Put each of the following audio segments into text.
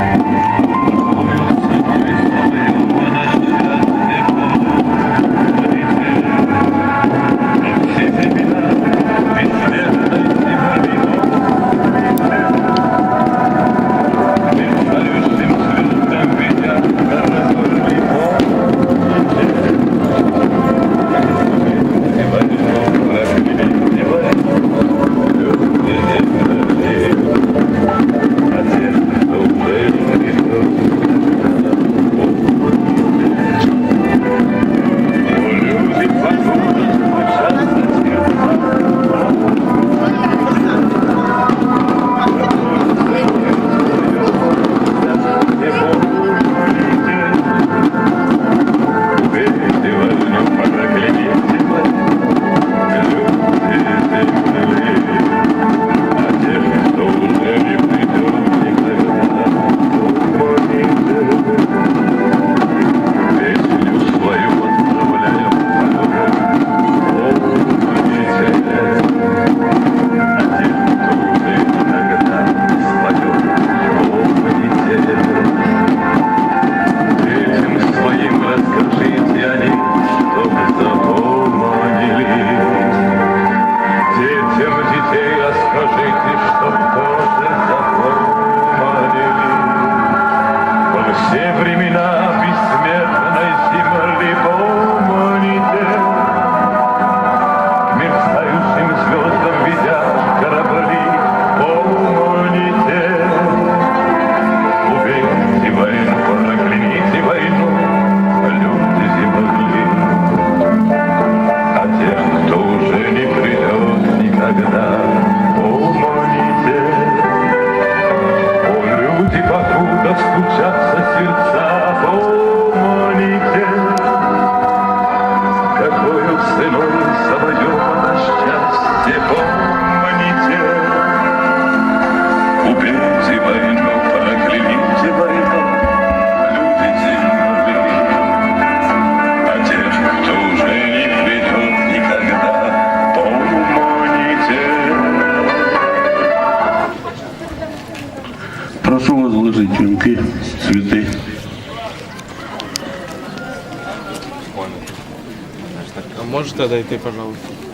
you. А можете дойти, пожалуйста?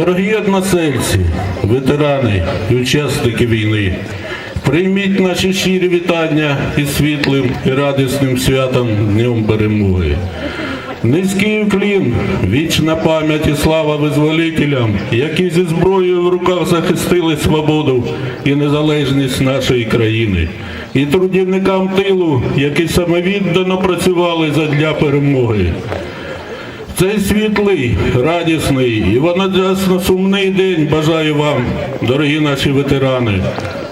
Дорогі односельці, ветерани і учасники війни, прийміть наші щирі вітання із світлим і радісним святом Днем Перемоги. Низький уклін, вічна пам'ять і слава визволителям, які зі зброєю в руках захистили свободу і незалежність нашої країни, і трудівникам тилу, які самовіддано працювали задля перемоги. Цей світлий, радісний і водночасно сумний день бажаю вам, дорогі наші ветерани,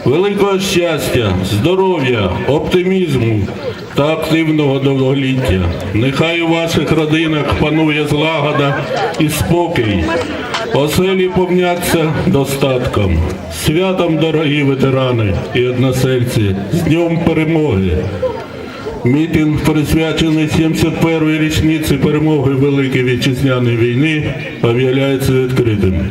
великого щастя, здоров'я, оптимізму та активного довголіття. Нехай у ваших родинах панує злагода і спокій. Оселі повняться достатком. Святом, дорогі ветерани і односельці, з Днем перемоги! Мітинг, присвячений 71-й річниці перемоги Великої Вітчизняної війни, об'являється відкритим.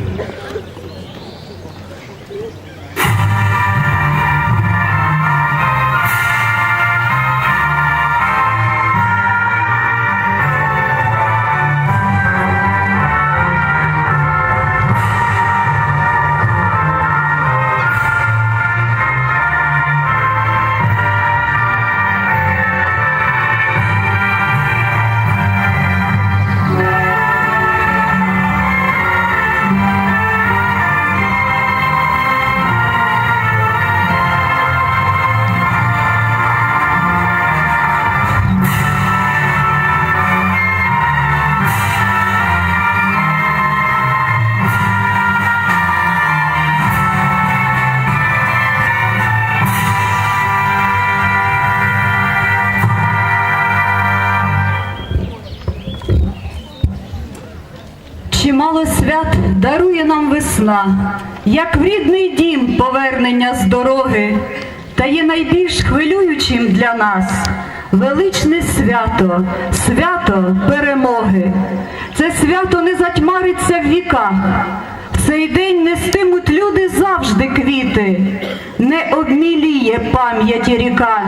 Весна, як в рідний дім повернення з дороги, та є найбільш хвилюючим для нас величне свято, свято перемоги. Це свято не затьмариться в віках. Цей день нестимуть люди завжди квіти, не обміліє пам'яті ріка,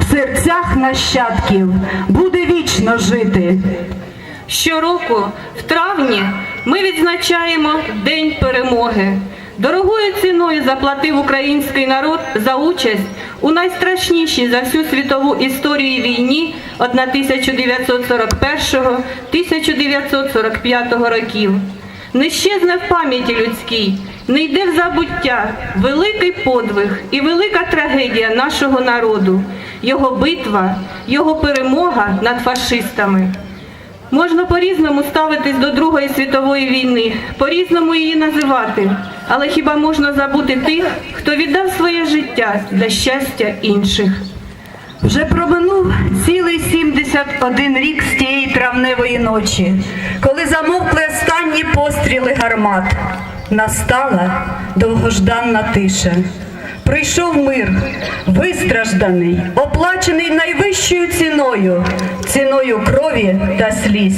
в серцях нащадків буде вічно жити. Щороку, в травні, ми відзначаємо День перемоги. Дорогою ціною заплатив український народ за участь у найстрашнішій за всю світову історію війні 1941-1945 років. Не щезне в пам'яті людській, не йде в забуття великий подвиг і велика трагедія нашого народу, його битва, його перемога над фашистами. Можна по-різному ставитись до Другої світової війни, по-різному її називати, але хіба можна забути тих, хто віддав своє життя для щастя інших? Вже проминув цілий 71 рік з тієї травневої ночі, коли замовкли останні постріли гармат. Настала довгожданна тиша. Прийшов мир, вистражданий, оплачений найвищою ціною, ціною крові та сліз.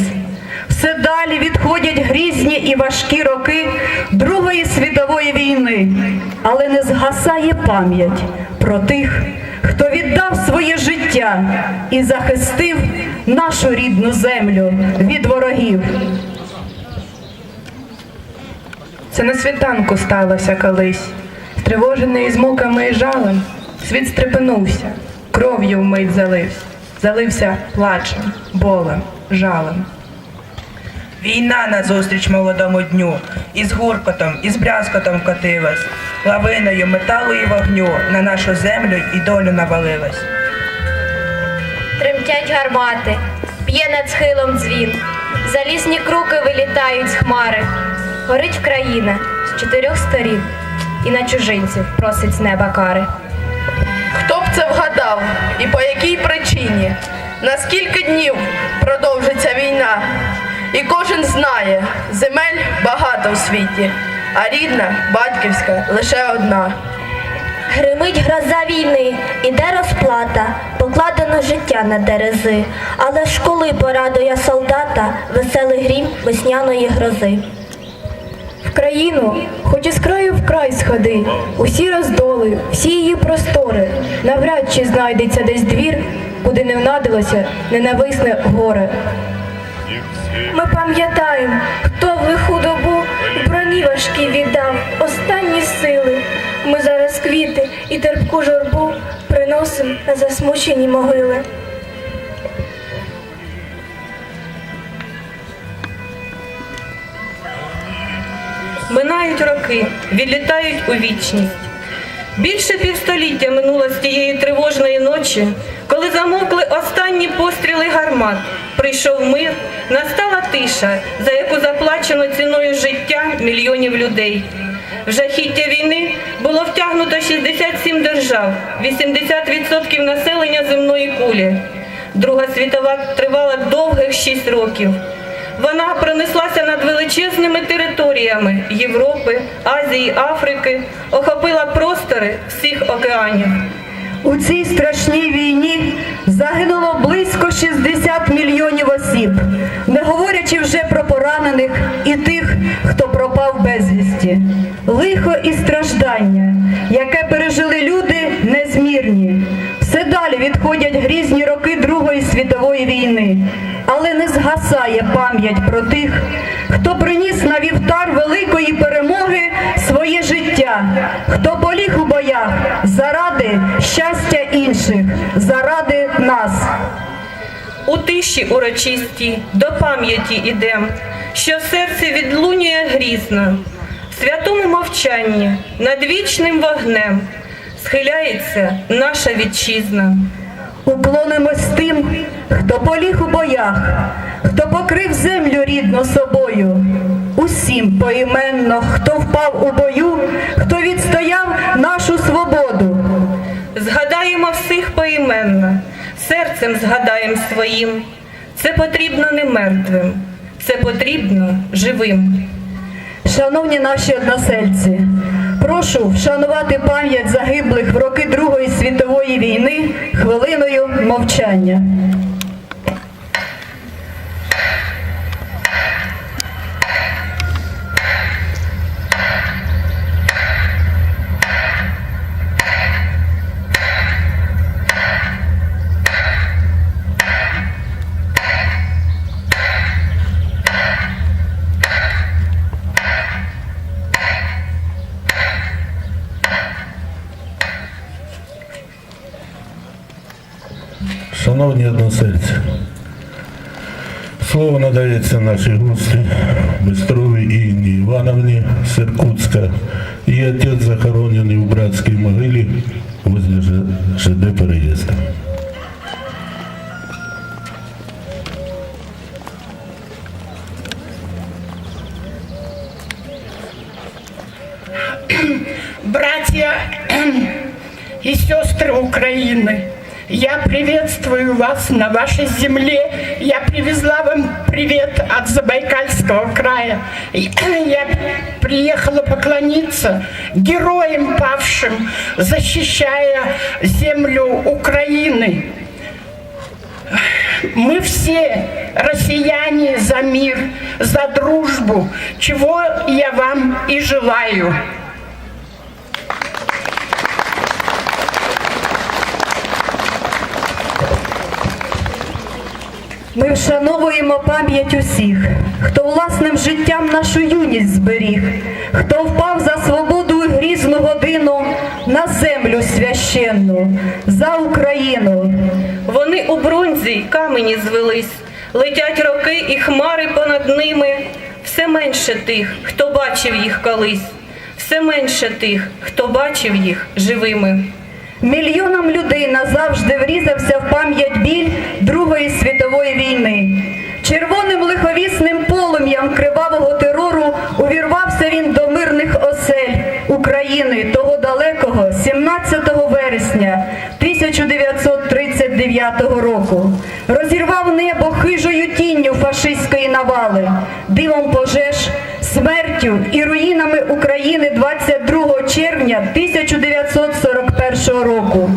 Все далі відходять грізні і важкі роки Другої світової війни, але не згасає пам'ять про тих, хто віддав своє життя і захистив нашу рідну землю від ворогів. Це на світанку сталося колись. Стривожений з муками і жалем, світ стрепенувся, кров'ю вмить залився, залився плачем, болем, жалем. Війна назустріч молодому дню, із гуркотом, із брязкотом котилась, лавиною металу і вогню на нашу землю і долю навалилась. Тремтять гармати, б'є над схилом дзвін. Залізні круки вилітають з хмари. Горить країна з чотирьох сторін, і на чужинців просить з неба кари. Хто б це вгадав і по якій причині? На скільки днів продовжиться війна? І кожен знає, земель багато в світі, а рідна, батьківська лише одна. Гримить гроза війни, іде розплата, покладено життя на дерези, але ж коли порадує солдата веселий грім весняної грози. Країну, хоч із краю в край сходи, усі роздоли, всі її простори, навряд чи знайдеться десь двір, куди не внадилося ненависне горе. Ми пам'ятаємо, хто в лиху добу в броні важкій віддав останні сили. Ми зараз квіти і терпку журбу приносимо на засмучені могили. Минають роки, відлітають у вічність. Більше півстоліття минуло з тієї тривожної ночі, коли замовкли останні постріли гармат. Прийшов мир, настала тиша, за яку заплачено ціною життя мільйонів людей. В жахіття війни було втягнуто 67 держав, 80% населення земної кулі. Друга світова тривала довгих 6 років. Вона пронеслася над величезними територіями Європи, Азії, Африки, охопила простори всіх океанів. У цій страшній війні загинуло близько 60 мільйонів осіб, не говорячи вже про поранених і тих, хто пропав безвісті. Лихо і страждання, яке пережили люди, незмірні. Все далі відходять грізні роки Другої світової війни, але не згасає пам'ять про тих, хто приніс на вівтар великої перемоги своє життя, хто поліг у боях заради щастя інших, заради нас. У тиші урочистій до пам'яті ідем, що в серці відлунює грізно, в святому мовчанні над вічним вогнем схиляється наша вітчизна. Уклонимось тим, хто поліг у боях, хто покрив землю рідну собою. Усім поіменно, хто впав у бою, хто відстояв нашу свободу. Згадаємо всіх поіменно, серцем згадаємо своїм. Це потрібно не мертвим, Це потрібно живим. Шановні наші односельці, прошу вшанувати пам'ять загиблих в роки Другої світової війни хвилиною мовчання. И сестры Украины, я приветствую вас на вашей земле. Я привезла вам привет от Забайкальского края. Я приехала поклониться героям павшим, защищая землю Украины. Мы все россияне за мир, за дружбу, чего я вам и желаю. Ми вшановуємо пам'ять усіх, хто власним життям нашу юність зберіг, хто впав за свободу і грізну годину на землю священну, за Україну. Вони у бронзі й камені звелись, летять роки і хмари понад ними. Все менше тих, хто бачив їх колись, все менше тих, хто бачив їх живими. Мільйонам людей назавжди врізався в пам'ять біль Другої світової війни. Червоним лиховісним полум'ям кривавого терору увірвався він до мирних осель України того далекого 17 вересня 1939 року. Розірвав небо хижою тінню фашистської навали, дивом пожеж, смертю і руїнами України 22 червня 1941 року.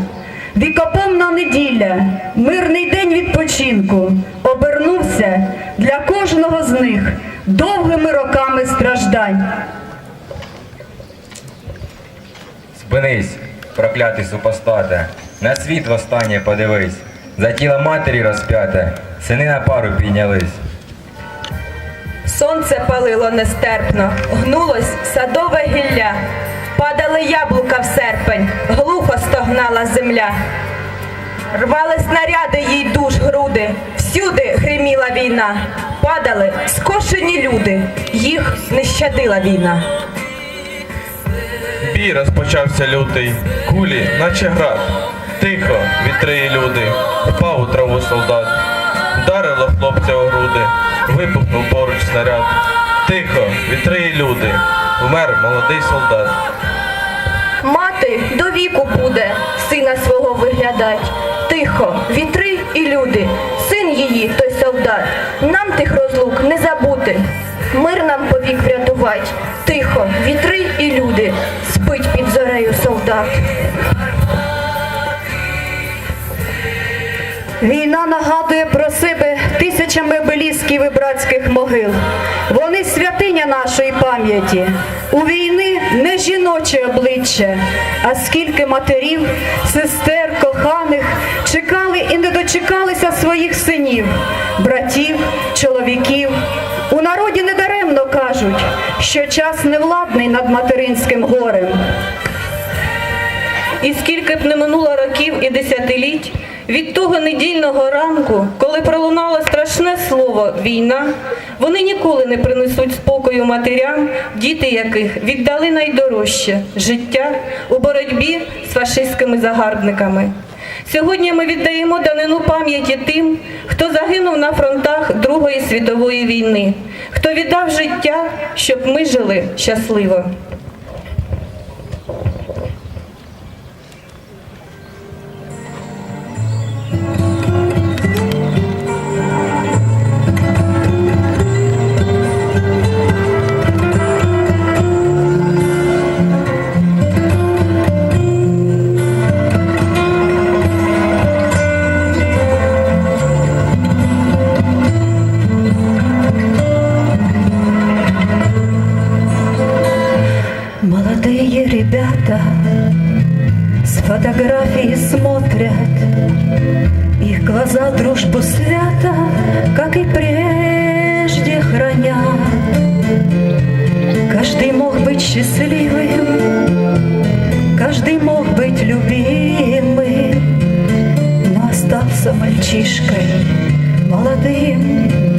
Вікопомна неділя, мирний день відпочинку обернувся для кожного з них довгими роками страждань. Спинись, проклятий супостате, на світ востаннє подивись, за тіло матері розп'яте, сини на пару піднялись. Сонце палило нестерпно, гнулось садове гілля, падали яблука в серпень, глухо стогнала земля. Рвали снаряди їй душ груди, всюди гриміла війна, падали скошені люди, їх не щадила війна. Бій розпочався лютий, кулі, наче град. Тихо, вітриї люди, впав у траву солдат. Вдарило хлопця у груди, вибухнув поруч снаряд. Тихо, вітриї люди, вмер молодий солдат. Мати до віку буде сина свого виглядать. Тихо, вітри і люди, син її, той солдат. Нам тих розлук не забути. Мир нам повік врятувать. Тихо, вітри і люди, спить під зорею солдат. Війна нагадує про себе тисячами обелісків і братських могил. Вони святиня нашої пам'яті. У війни не жіноче обличчя, а скільки матерів, сестер, коханих чекали і не дочекалися своїх синів, братів, чоловіків. У народі недаремно кажуть, що час невладний над материнським горем. І скільки б не минуло років і десятиліть, від того недільного ранку, коли пролунало страшне слово війна, вони ніколи не принесуть спокою матерям, діти яких віддали найдорожче життя у боротьбі з фашистськими загарбниками. Сьогодні ми віддаємо данину пам'яті тим, хто загинув на фронтах Другої світової війни, хто віддав життя, щоб ми жили щасливо.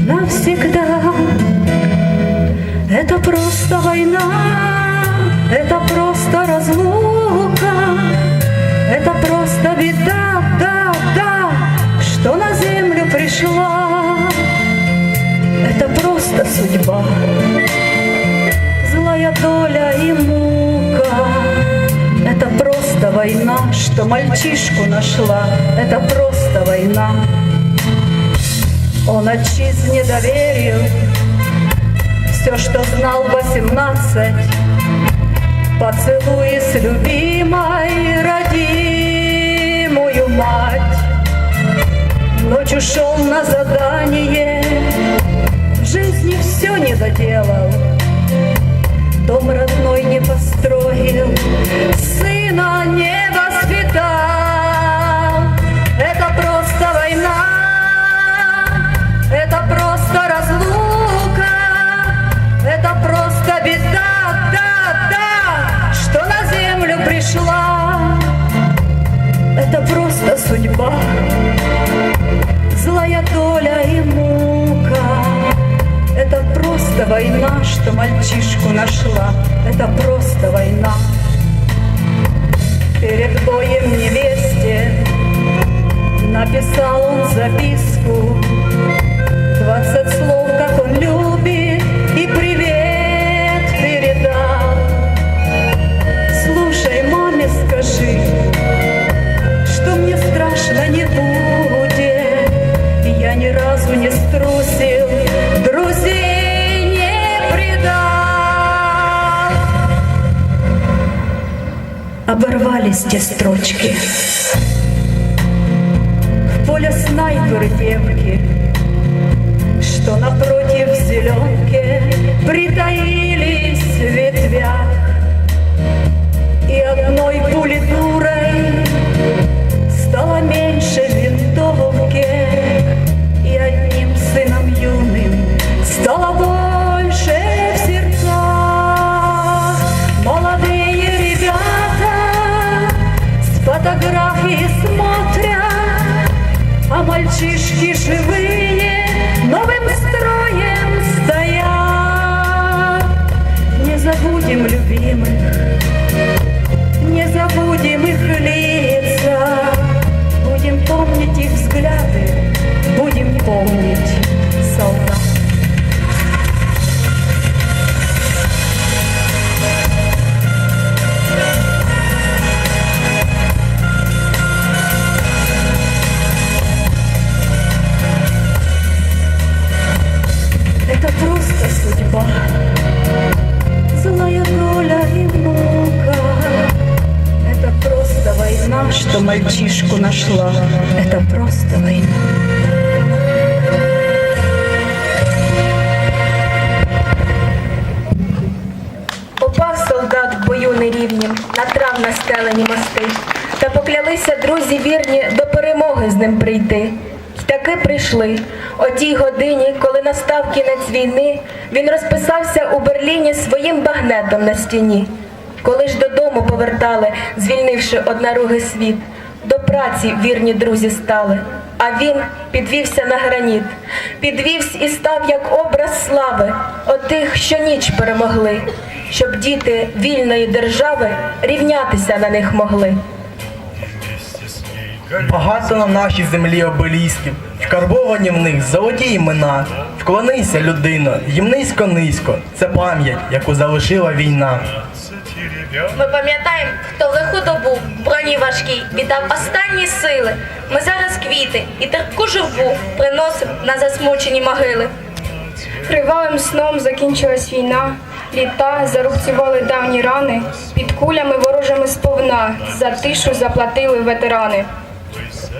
Навсегда. Это просто война, это просто разлука, это просто беда, да, да, что на землю пришла. Это просто судьба, злая доля и мука. Это просто война, что мальчишку нашла. Это просто война. Он отчизне доверил все, что знал восемнадцать. Поцелуи с любимой родимую мать. Ночь ушел на задание, в жизни все не доделал. Дом родной не построил, судьба, злая доля и мука. Это просто война, что мальчишку нашла. Это просто война. Перед боем невесте написал он записку. Двадцать слов, как он любит, Те строчки. В поле снайперы девки, что напротив зеленки притаились а мальчишки живые новым строем стоят. Не забудем любимых, не забудем Судьба, злая доля и мука. Это просто война, что мальчишку нашла. Это просто война. Упав солдат в бою нерівнім, на трав настелені мости, та поклялися друзі вірні до перемоги з ним прийти. Й таки прийшли. О тій годині, коли настав кінець війни, він розписався у Берліні своїм багнетом на стіні. Коли ж додому повертали, звільнивши однаругий світ, до праці вірні друзі стали. А він підвівся на граніт, підвівся і став як образ слави отих, що ніч перемогли, щоб діти вільної держави рівнятися на них могли. Багато на нашій землі обелісків, вкарбовані в них золоті імена. Вклонися, людино, їм низько-низько. Це пам'ять, яку залишила війна. Ми пам'ятаємо, хто в лиху добу в броні важкій віддав останні сили. Ми зараз квіти і терпку журбу приносимо на засмучені могили. Кривавим сном закінчилась війна, літа зарубцювали давні рани, під кулями ворожими сповна, за тишу заплатили ветерани.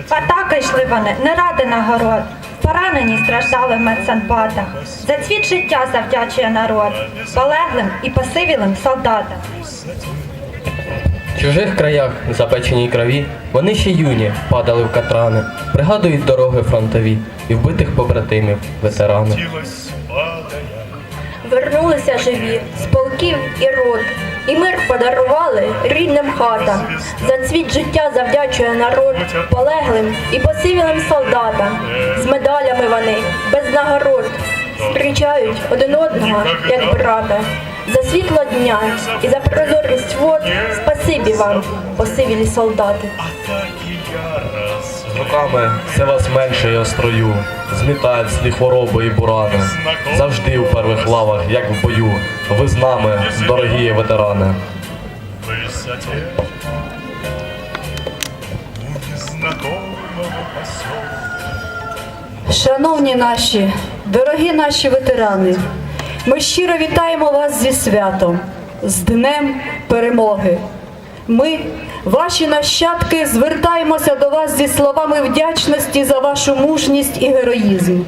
Атаки йшли вони не ради нагород. Поранені страждали в медсанбатах. За цвіт життя завдячує народ, полеглим і посивілим солдатам. В чужих краях, запеченій крові, вони ще юні, падали в катрани, пригадують дороги фронтові і вбитих побратимів, ветерани. Вернулися живі з полків і род, і мир подарували рідним хатам. За цвіт життя завдячує народ полеглим і посивілим солдатам. З медалями вони без нагород зустрічають один одного, як брата. За світло дня і за прозорість вод спасибі вам, посивілі солдати. Руками все вас менше я строю, змітають злі хвороби і бурани. Завжди у первих лавах, як в бою. Ви з нами, дорогі ветерани. Шановні наші, дорогі наші ветерани, ми щиро вітаємо вас зі святом, з Днем Перемоги. Ми, ваші нащадки, звертаємося до вас зі словами вдячності за вашу мужність і героїзм.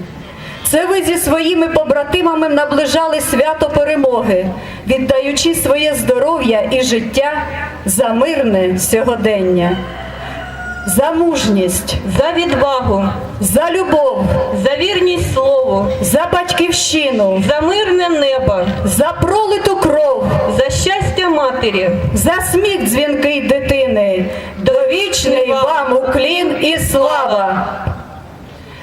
Це ви зі своїми побратимами наближали свято перемоги, віддаючи своє здоров'я і життя за мирне сьогодення, за мужність, За відвагу, за любов, за вірність слову, за батьківщину, за мирне небо, за пролиту кров, за щастя матері. за сміх дзвінкий дитини, довічний вам уклін і слава.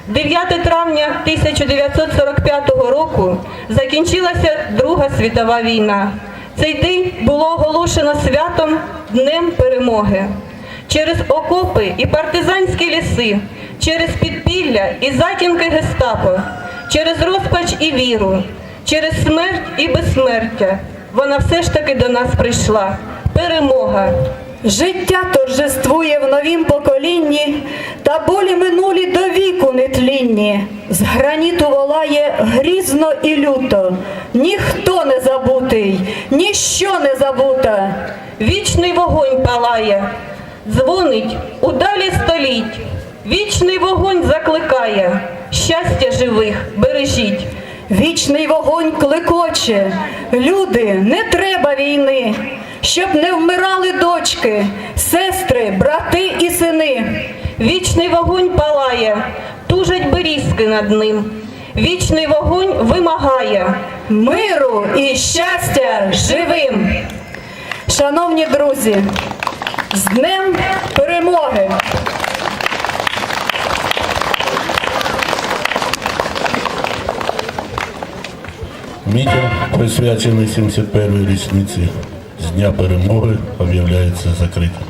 9 травня 1945 року закінчилася Друга світова війна. Цей день було оголошено святом Днем Перемоги. Через окопи і партизанські ліси, через підпілля і затінки гестапо, через розпач і віру, через смерть і безсмертя. Вона все ж таки до нас прийшла. Перемога. Життя торжествує в новім поколінні, та болі минулі до віку нетлінні. З граніту волає грізно і люто. Ніхто не забутий, ніщо не забута. Вічний вогонь палає, дзвонить у далі століть. Вічний вогонь закликає, щастя живих бережіть. Вічний вогонь клекоче, люди, не треба війни, щоб не вмирали дочки, сестри, брати і сини. Вічний вогонь палає, тужать берізки над ним. Вічний вогонь вимагає. Миру і щастя живим. Шановні друзі, з Днем Перемоги! Мітинг, присвячений 71-й річниці з Дня перемоги, об'являється закритим.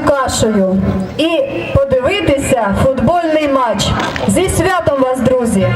Кашею і подивитися футбольний матч. Зі святом вас, друзі!